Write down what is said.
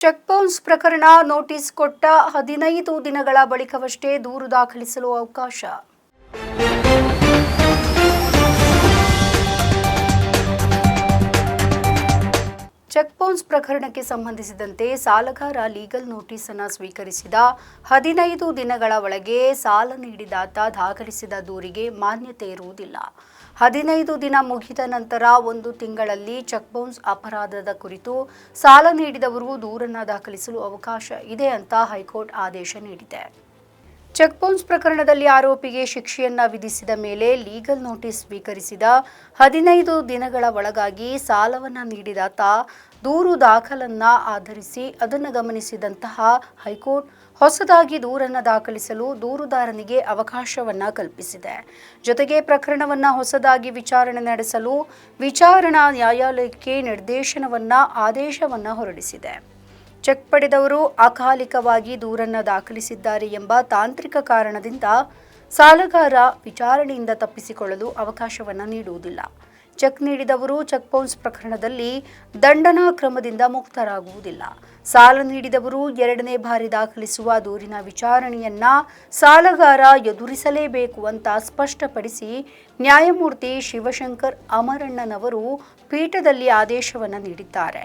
Check bounce ಪ್ರಕರಣ notice ಕೊಟ್ಟ ಹದಿನೈದು ದಿನಗಳ ಬಳಿಕವಷ್ಟೇ ದೂರು ದಾಖಲಿಸಲು ಅವಕಾಶ. ಚೆಕ್ ಬೌನ್ಸ್ ಪ್ರಕರಣಕ್ಕೆ ಸಂಬಂಧಿಸಿದಂತೆ ಸಾಲಗಾರ ಲೀಗಲ್ ನೋಟಿಸ್ ಅನ್ನು ಸ್ವೀಕರಿಸಿದ ಹದಿನೈದು ದಿನಗಳ ಒಳಗೆ ಸಾಲ ನೀಡಿದಾತ ದಾಖಲಿಸಿದ ದೂರಿಗೆ ಮಾನ್ಯತೆ ಇರುವುದಿಲ್ಲ. ಹದಿನೈದು ದಿನ ಮುಗಿದ ನಂತರ ಒಂದು ತಿಂಗಳಲ್ಲಿ ಚೆಕ್ ಬೌನ್ಸ್ ಅಪರಾಧದ ಕುರಿತು ಸಾಲ ನೀಡಿದವರು ದೂರನ್ನು ದಾಖಲಿಸಲು ಅವಕಾಶ ಇದೆ ಅಂತ ಹೈಕೋರ್ಟ್ ಆದೇಶ ನೀಡಿದೆ. ಚೆಕ್ ಬೌನ್ಸ್ ಪ್ರಕರಣದಲ್ಲಿ ಆರೋಪಿಗೆ ಶಿಕ್ಷೆಯನ್ನ ವಿಧಿಸಿದ ಮೇಲೆ ಲೀಗಲ್ ನೋಟಿಸ್ ಸ್ವೀಕರಿಸಿದ ಹದಿನೈದು ದಿನಗಳ ಒಳಗಾಗಿ ಸಾಲವನ್ನ ನೀಡಿದಾತ ದೂರು ದಾಖಲನ್ನ ಆಧರಿಸಿ ಅದನ್ನು ಗಮನಿಸಿದಂತಹ ಹೈಕೋರ್ಟ್ ಹೊಸದಾಗಿ ದೂರನ್ನು ದಾಖಲಿಸಲು ದೂರುದಾರನಿಗೆ ಅವಕಾಶವನ್ನ ಕಲ್ಪಿಸಿದೆ. ಜೊತೆಗೆ ಪ್ರಕರಣವನ್ನ ಹೊಸದಾಗಿ ವಿಚಾರಣೆ ನಡೆಸಲು ವಿಚಾರಣಾ ನ್ಯಾಯಾಲಯಕ್ಕೆ ನಿರ್ದೇಶನವನ್ನ, ಆದೇಶವನ್ನ ಹೊರಡಿಸಿದೆ. ಚೆಕ್ ಪಡೆದವರು ಅಕಾಲಿಕವಾಗಿ ದೂರನ್ನ ದಾಖಲಿಸಿದ್ದಾರೆ ಎಂಬ ತಾಂತ್ರಿಕ ಕಾರಣದಿಂದ ಸಾಲಗಾರ ವಿಚಾರಣೆಯಿಂದ ತಪ್ಪಿಸಿಕೊಳ್ಳಲು ಅವಕಾಶವನ್ನು ನೀಡುವುದಿಲ್ಲ. ಚೆಕ್ ನೀಡಿದವರು ಚೆಕ್ ಬೌನ್ಸ್ ಪ್ರಕರಣದಲ್ಲಿ ದಂಡನಾ ಕ್ರಮದಿಂದ ಮುಕ್ತರಾಗುವುದಿಲ್ಲ. ಸಾಲ ನೀಡಿದವರು ಎರಡನೇ ಬಾರಿ ದಾಖಲಿಸುವ ದೂರಿನ ವಿಚಾರಣೆಯನ್ನ ಸಾಲಗಾರ ಎದುರಿಸಲೇಬೇಕು ಅಂತ ಸ್ಪಷ್ಟಪಡಿಸಿ ನ್ಯಾಯಮೂರ್ತಿ ಶಿವಶಂಕರ್ ಅಮರಣ್ಣನವರು ಪೀಠದಲ್ಲಿ ಆದೇಶವನ್ನು ನೀಡಿದ್ದಾರೆ.